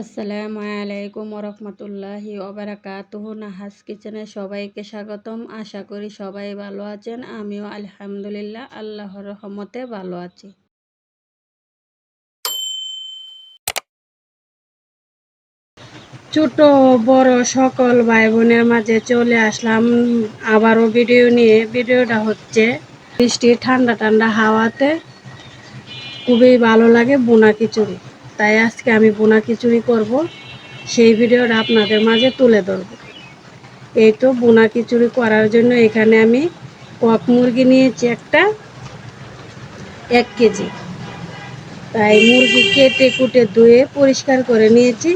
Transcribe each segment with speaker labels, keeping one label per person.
Speaker 1: আসসালামু আলাইকুম রহমতুল্লাহি ওবরাকাতুহ। নাহাস কিচেনে সবাইকে স্বাগতম। আশা করি সবাই ভালো আছেন। আমিও আলহামদুলিল্লাহ, আল্লাহর রহমতে ভালো আছি। ছোট, বড় সকল ভাই বোনের মাঝে চলে আসলাম আবারও ভিডিও নিয়ে। ভিডিওটা হচ্ছে বৃষ্টি, ঠান্ডা ঠান্ডা হাওয়াতে খুবই ভালো লাগে বোনা খিচুড়ি। তাই আজকে আমি বোনা খিচুড়ি করব। সেই ভিডিওটা আপনাদের মাঝে তুলে ধরব। এই তো বোনা খিচুড়ি করার জন্য এখানে আমি কক মুরগি নিয়েছি একটা, এক কেজি। তাই মুরগি কেটে কুটে ধুয়ে পরিষ্কার করে নিয়েছি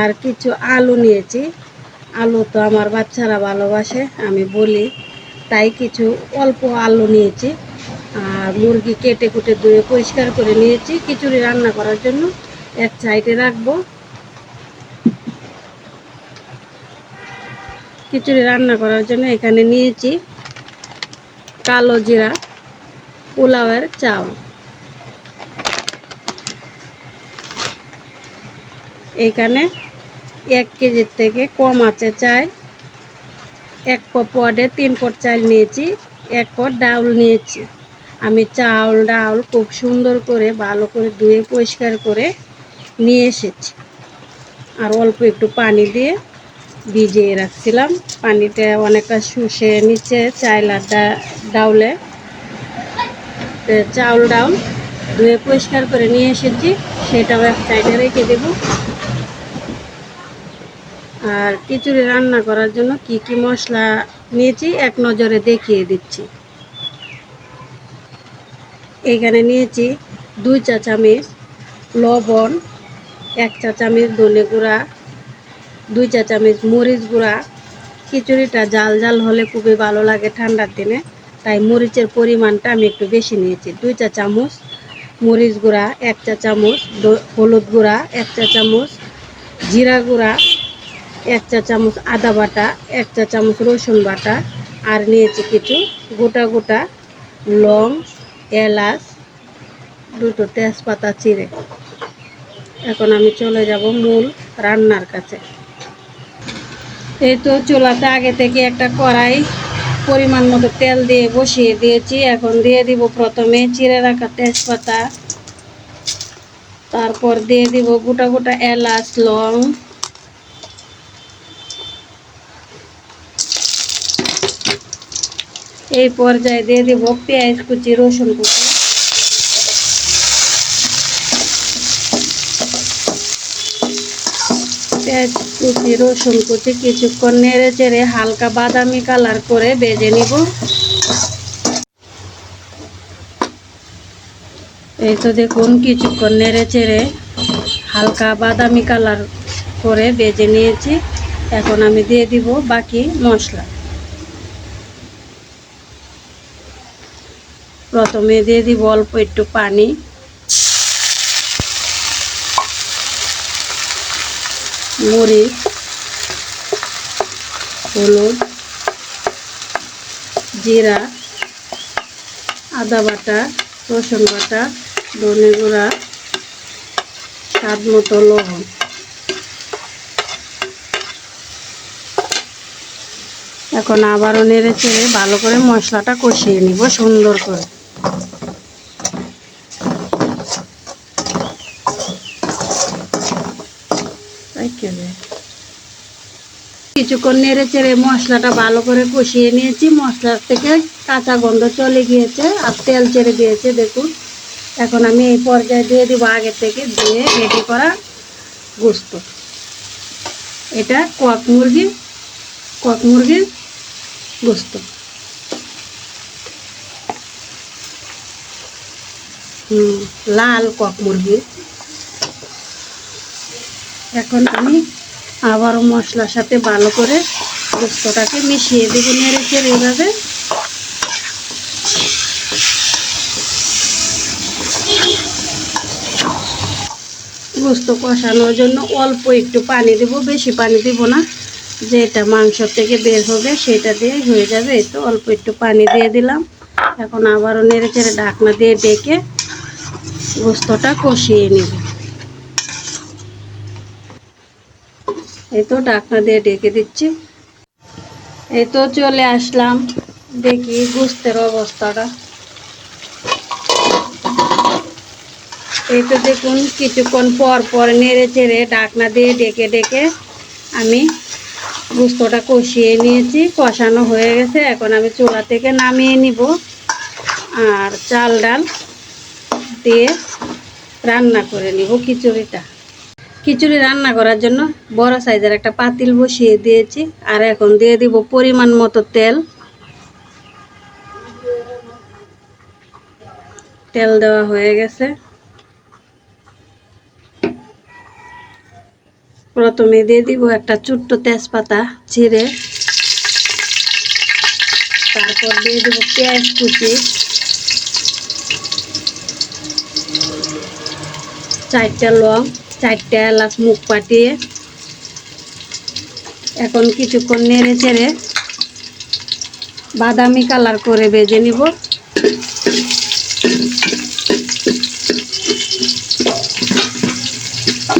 Speaker 1: আর কিছু আলু নিয়েছি। আলু তো আমার বাচ্চারা ভালোবাসে, আমি বলি। তাই কিছু অল্প আলু নিয়েছি। আর মুরগি কেটে কুটে ধুয়ে পরিষ্কার করে নিয়েছি। খিচুড়ি রান্না করার জন্য এক সাইডে রাখব। খিচুড়ি রান্না করার জন্য এখানে নিয়েছি কালো জিরা, পোলাওয়ের চাউল এখানে এক কেজির থেকে কম আছে চাই এক পটে তিন পট চাল নিয়েছি, এক পট ডাউল নিয়েছি। আমি চাউল, ডাউল খুব সুন্দর করে ভালো করে ধুয়ে পরিষ্কার করে নিয়ে এসেছি। আর অল্প একটু পানি দিয়ে ভিজিয়ে রাখছিলাম। পানিটা অনেকটা শুষে নিচে চাইল আর ডাউলে চাউল ডাউল ধুয়ে পরিষ্কার করে নিয়ে এসেছি। সেটাও এক সাইডে রেখে দেব। আর খিচুড়ি রান্না করার জন্য কি কি মশলা নিয়েছি এক নজরে দেখিয়ে দিচ্ছি। এখানে নিয়েছি দুই চা চামচ লবণ এক চা চামচ ধনে গুঁড়া, দুই চা চামচ মরিচ গুঁড়া। খিচুড়িটা জাল জাল হলে খুবই ভালো লাগে ঠান্ডার দিনে, তাই মরিচের পরিমাণটা আমি একটু বেশি নিয়েছি। দুই চা চামচ মরিচ গুঁড়া, এক চা চামচ হলুদ গুঁড়া, এক চা চামচ জিরা গুঁড়া, এক চা চামচ আদা বাটা, এক চা চামচ রসুন বাটা, আর নিয়েছি কিছু গোটা গোটা লং, এলাচ, দুটো তেজপাতা, চিড়ে। এখন আমি চলে যাব মূল রান্নার কাছে। এই তো চুলাতে আগে থেকে একটা কড়াই পরিমাণ মতো তেল দিয়ে বসিয়ে দিয়েছি। এখন দিয়ে দিব প্রথমে চিড়ে রাখা তেজপাতা। তারপর দিয়ে দিব গোটা গোটা এলাচ, লং। এই পর্যায়ে দিয়ে দিব পেঁয়াজ কুচি, রসুন কুচি। কুচি রসুন কুচি কিছুক্ষণ নেড়ে চেড়ে হালকা বাদামি কালার করে বেজে নিব। এই তো দেখুন, কিছুক্ষণ নেড়ে চেড়ে হালকা বাদামি কালার করে বেজে নিয়েছি। এখন আমি দিয়ে দিব বাকি মশলা। প্রথমে দিয়ে দিব অল্প একটু পানি। মরিচ হলুদ, জিরা, আদা বাটা, রসুন বাটা, ধনে গুঁড়া স্বাদ মতো লবণ। এখন আবারও নেড়ে চেড়ে ভালো করে মশলাটা কষিয়ে নিব সুন্দর করে। কিছুক্ষণ নেড়ে চেড়ে মশলাটা ভালো করে কষিয়ে নিয়েছি। মশলার থেকে কাঁচা গন্ধ চলে গিয়েছে আর তেল ছেড়ে দিয়েছে, দেখুন। এখন আমি এই পর্যায়ে দিয়ে দিব আগে থেকে দিয়ে রেডি করা গোস্ত। এটা কক মুরগি, কক মুরগির গোস্ত। হুম, লাল কক মুরগি। এখন আমি আবারও মশলার সাথে ভালো করে গোস্তটাকে মিশিয়ে দেবো নেড়ে চেড়ে এভাবে। গোস্ত কষানোর জন্য অল্প একটু পানি দেব, বেশি পানি দেব না। যেটা মাংস থেকে বের হবে সেটা দিয়ে হয়ে যাবে। তো অল্প একটু পানি দিয়ে দিলাম। এখন আবারও নেড়ে চেড়ে ঢাকনা দিয়ে ডেকে গোস্তটা কষিয়ে নেব। এই তো ঢাকনা দিয়ে ডেকে দিচ্ছি। এই তো চলে আসলাম। দেখি গুস্তের অবস্থাটা। এই তো দেখুন, কিছুক্ষণ পর পর নেড়ে চেড়ে ঢাকনা দিয়ে ডেকে ডেকে আমি গুস্তটা কষিয়ে নিয়েছি। কষানো হয়ে গেছে। এখন আমি চুলা থেকে নামিয়ে নিব। আর চাল ডাল দিয়ে রান্না করে নিব খিচুড়িটা। খিচুড়ি রান্না করার জন্য বড় সাইজের একটা পাতিল বসিয়ে দিয়েছি। আর এখন দিয়ে দিব পরিমাণ মতো তেল। তেল দেওয়া হয়ে গেছে। প্রথমে দিয়ে দিব একটা ছোট্ট তেজপাতা ছিঁড়ে তারপর দিয়ে দেবো পেঁয়াজ কুচি। চারটা লং। চারটা এলাচ মুখ পাটিয়ে এখন কিছুক্ষণ নেড়ে চেড়ে বাদামি কালার করে বেজে নিব।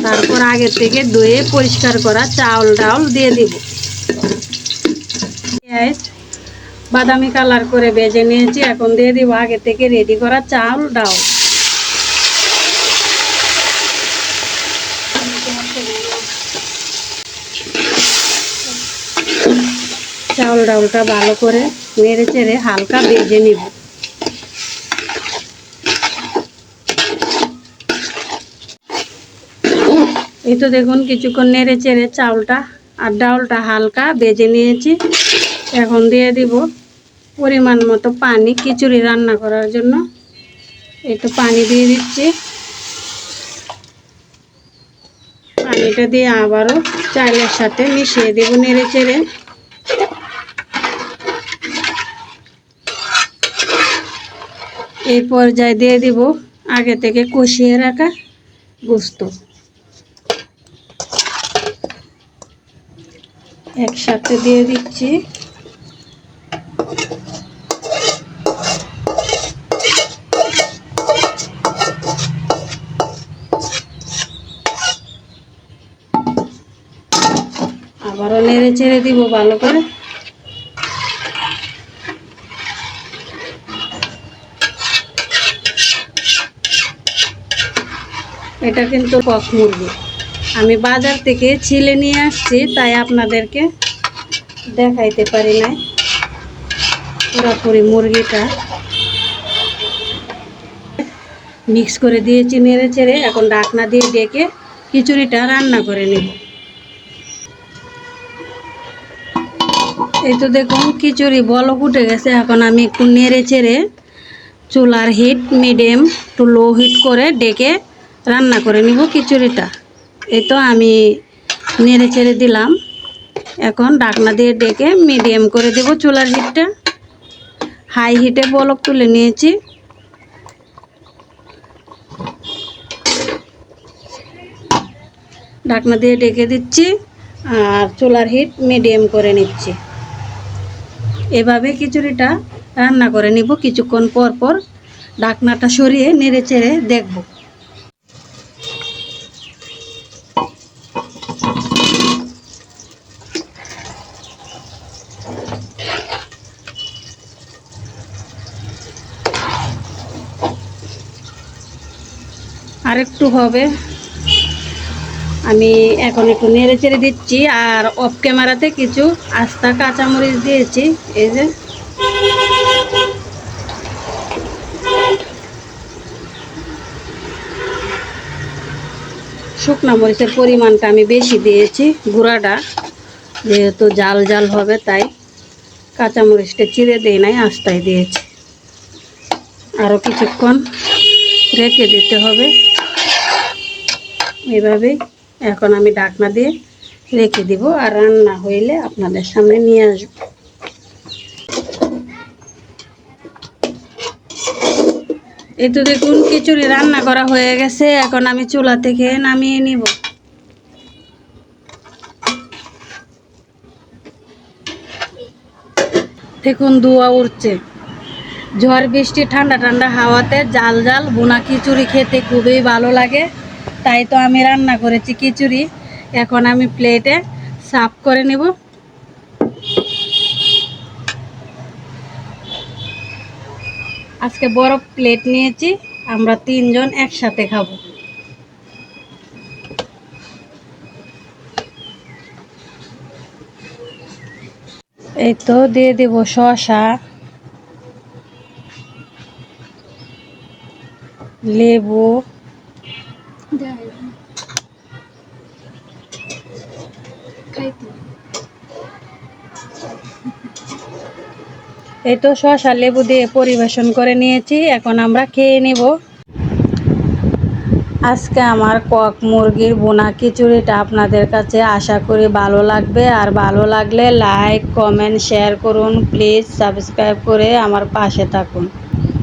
Speaker 1: তারপর আগে থেকে ধুয়ে পরিষ্কার করা চাউল ডাউল দিয়ে দিব। বাদামি কালার করে বেজে নিয়েছি, এখন দিয়ে দিব আগে থেকে রেডি করা চাউল ডাউল। চাউল ডাউলটা ভালো করে নেড়ে চেড়ে হালকা ভেজে নিব। এই তো দেখুন কিছুক্ষণ নেড়ে চেড়ে চাউলটা আর ডাউলটা হালকা ভেজে নিয়েছি। এখন দিয়ে দিব পরিমাণ মতো পানি খিচুড়ি রান্না করার জন্য। একটু পানি দিয়ে দিচ্ছি। পানিটা দিয়ে আবারও চালের সাথে মিশিয়ে দেব নেড়ে চেড়ে। এই পর্যায়ে দিয়ে দিব আগে থেকে কষিয়ে রাখা গোস্ত। একসাথে দিয়ে দিচ্ছি। আবারও নেড়ে ছেড়ে দিব ভালো করে। এটা কিন্তু কক মুরগি। আমি বাজার থেকে ছিলে নিয়ে আসছি, তাই আপনাদেরকে দেখাইতে পারি নাই পুরোপুরি মুরগিটা। মিক্স করে দিয়েছি নেড়ে চেড়ে, এখন ডাকনা দিয়ে ডেকে খিচুড়িটা রান্না করে নেব। এই তো দেখুন, খিচুড়ি বলক উঠে গেছে। এখন আমি একটু নেড়ে চেড়ে চুলার heat medium to low heat করে ডেকে রান্না করে নিব খিচুড়িটা। এই তো আমি নেড়ে চেড়ে দিলাম। এখন ডাকনা দিয়ে ডেকে মিডিয়াম করে দেব চুলার হিটটা। হাই হিটে বলক তুলে নিয়েছি। ঢাকনা দিয়ে ডেকে দিচ্ছি আর চুলার হিট মিডিয়াম করে নিচ্ছি। এভাবে খিচুড়িটা রান্না করে নিব কিছুক্ষণ পর পর। ঢাকনাটা সরিয়ে নেড়ে চেড়ে দেখব। আরেকটু হবে। আমি এখন একটু নেড়ে চেড়ে দিচ্ছি আর অফ ক্যামেরাতে কিছু আস্তা কাঁচামরিচ দিয়েছি। এই যে। শুকনা মরিচের পরিমাণটা আমি বেশি দিয়েছি, গুঁড়াটা। যেহেতু জাল জাল হবে, তাই কাঁচামরিচটা চিড়ে দিই নাই, আস্তায় দিয়েছি। আরও কিছুক্ষণ রেখে দিতে হবে। এভাবে এখন আমি ঢাকনা দিয়ে রেখে দিব আর রান্না হইলে আপনাদের সামনে নিয়ে আসব। এই তো দেখুন, খিচুড়ি রান্না করা হয়ে গেছে। এখন আমি চুলা থেকে নামিয়ে নিব। দেখুন, ধোয়া উঠছে ঝড়, বৃষ্টি, ঠান্ডা ঠান্ডা হাওয়াতে জাল জাল বোনা খিচুড়ি খেতে খুবই ভালো লাগে। তাই তো আমি রান্না করেছি খিচুড়ি। এখন আমি প্লেটে সাফ করে নেব। আজকে বড় প্লেট নিয়েছি, আমরা তিনজন একসাথে খাব। এই তো দিয়ে দেব শসা, লেবু এই তো শসা লেবু দিয়ে পরিবেশন করে নিয়েছি, এখন আমরা খেয়ে নেব। আজকে আমার কক মুরগির বোনা খিচুড়িটা আপনাদের কাছে আশা করি ভালো লাগবে, আর ভালো লাগলে লাইক কমেন্ট শেয়ার করুন প্লিজ সাবস্ক্রাইব করে আমার পাশে থাকুন।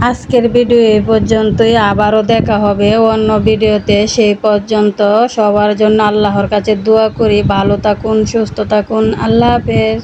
Speaker 1: আজকের ভিডিও এই পর্যন্তই। আবারও দেখা হবে অন্য ভিডিওতে। সেই পর্যন্ত সবার জন্য আল্লাহর কাছে দোয়া করি। ভালো থাকুন, সুস্থ থাকুন। আল্লাহ হাফেজ।